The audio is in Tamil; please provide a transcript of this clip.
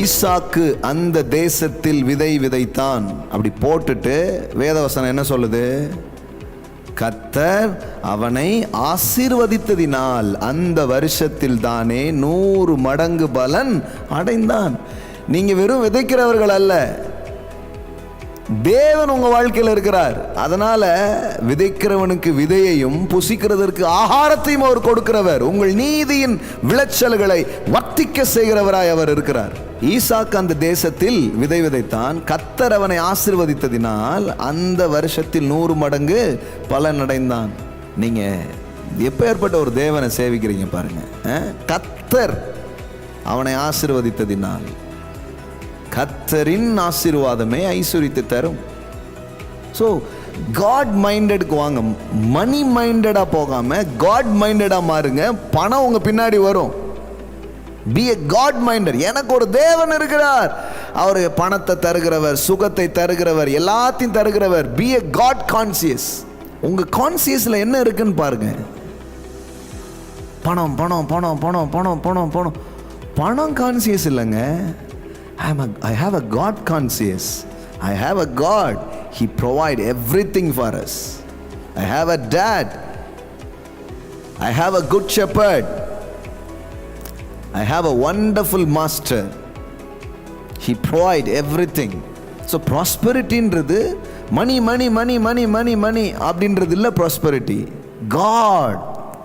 ஈசாக்கு அந்த தேசத்தில் விதை விதைத்தான். அப்படி போட்டுட்டு வேதவசனம் என்ன சொல்லுது? கத்தர் அவனை ஆசீர்வதித்ததினால் அந்த வருஷத்தில் தானே நூறு மடங்கு பலன் அடைந்தான். நீங்கள் வெறும் விதைக்கிறவர்கள் அல்ல தேவன் உங்க வாழ்க்கையில் இருக்கிறார். அதனால விதைக்கிறவனுக்கு விதையையும் புசிக்கிறதற்கு ஆகாரத்தையும் அவர் கொடுக்கிறவர். உங்கள் நீதியின் விளைச்சல்களை வர்த்திக்க செய்கிறவராய் அவர் இருக்கிறார். ஈசாக்கு அந்த தேசத்தில் விதை விதைத்தான். கத்தர் அவனை ஆசிர்வதித்ததினால் அந்த வருஷத்தில் நூறு மடங்கு பலன் அடைந்தான். நீங்க எப்ப ஏற்பட்ட ஒரு தேவனை சேவிக்கிறீங்க பாருங்க கத்தர் அவனை ஆசிர்வதித்ததினால். கத்தரின் ஆசீர்வாதமே ஐஸ்வர்யத்தை தரும். ஸோ காட் மைண்டடுக்கு வாங்க மணி மைண்டடாக போகாமல் காட் மைண்டடாக மாறுங்க பணம் உங்கள் பின்னாடி வரும். பி எ காட் மைண்டர் எனக்கு ஒரு தேவன் இருக்கிறார். அவர் பணத்தை தருகிறவர் சுகத்தை தருகிறவர் எல்லாத்தையும் தருகிறவர். பி எ காட் கான்சியஸ் உங்கள் கான்சியஸில் என்ன இருக்குன்னு பாருங்க. பணம் பணம் பணம் பணம் பணம் பணம் பணம். பணம் கான்சியஸ் இல்லைங்க. I I have a God conscious I have a God he provide everything for us I have a dad I have a good shepherd I have a wonderful master he provide everything so ப்ராஸ்பெரிட்டின்றது money money money money money money அப்படின்றது இல்லை ப்ராஸ்பெரிட்டி காட்